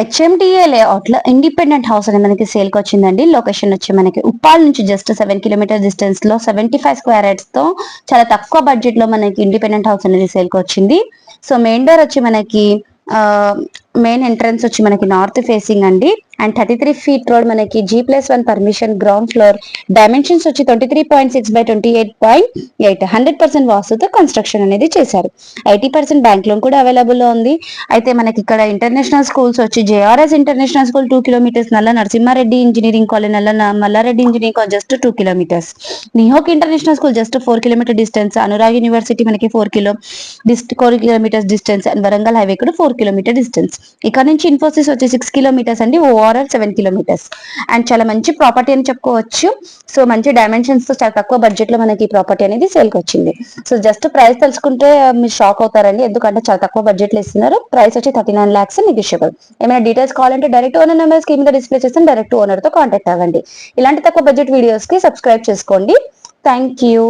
HMDA లేఅవుట్లో independent house అనేది మనకి సేల్కి వచ్చిందండి. లొకేషన్ వచ్చి మనకి ఉప్పాల్ నుంచి జస్ట్ సెవెన్ కిలోమీటర్ డిస్టెన్స్లో సెవెంటీ ఫైవ్ స్క్వేర్ యార్డ్స్తో చాలా తక్కువ బడ్జెట్లో మనకి ఇండిపెండెంట్ హౌస్ అనేది సేల్కి వచ్చింది. సో మెయిన్ డోర్ వచ్చి మనకి మెయిన్ ఎంట్రన్స్ వచ్చి మనకి నార్త్ ఫేసింగ్ అండి. And thirty three feet road మనకి G plus one permission ground floor dimensions వచ్చి twenty three point six by twenty eight point eight hundred percent వాస్తుతో construction అనేది చేశారు. Eighty percent bank loan కూడా అవైలబుల్లో ఉంది. అయితే మనకి ఇక్కడ ఇంటర్నేషనల్ స్కూల్స్ వచ్చి JRS international school two kilometres Nalla Narasimha Reddy engineering college Nalla Malla Reddy engineering college just two kilometres నిహోక్ international school just four kilometre distance Anurag university మనకి four kilo dist four kilometres distance and Warangal highway కూడా four kilometre distance ఇక్కడ నుంచి Infosys వచ్చి six kilometres అండి. Or seven kilometres and చాలా మంచి property అని చెప్పుకోవచ్చు. సో మంచి డైమెన్షన్స్తో చాలా తక్కువ బడ్జెట్లో మనకి ఈ ప్రాపర్టీ అనేది సేల్కి వచ్చింది. సో జస్ట్ ప్రైస్ తెలుసుకుంటే మీరు షాక్ అవుతారండి. ఎందుకంటే చాలా తక్కువ బడ్జెట్లో ఇస్తున్నారు. ప్రైస్ వచ్చి థర్టీ నైన్ లాక్స్ నెగిషియబుల్ ఏమైనా డీటెయిల్స్ కావాలంటే డైరెక్ట్ ఓనర్ నెంబర్ స్క్రీన్ మీద డిస్ప్లే చేస్తాను. డైరెక్ట్ ఓనర్తో కాంటాక్ట్ అవ్వండి. ఇలాంటి తక్కువ బడ్జెట్ వీడియోస్కి సబ్స్క్రైబ్ చేసుకోండి. Thank you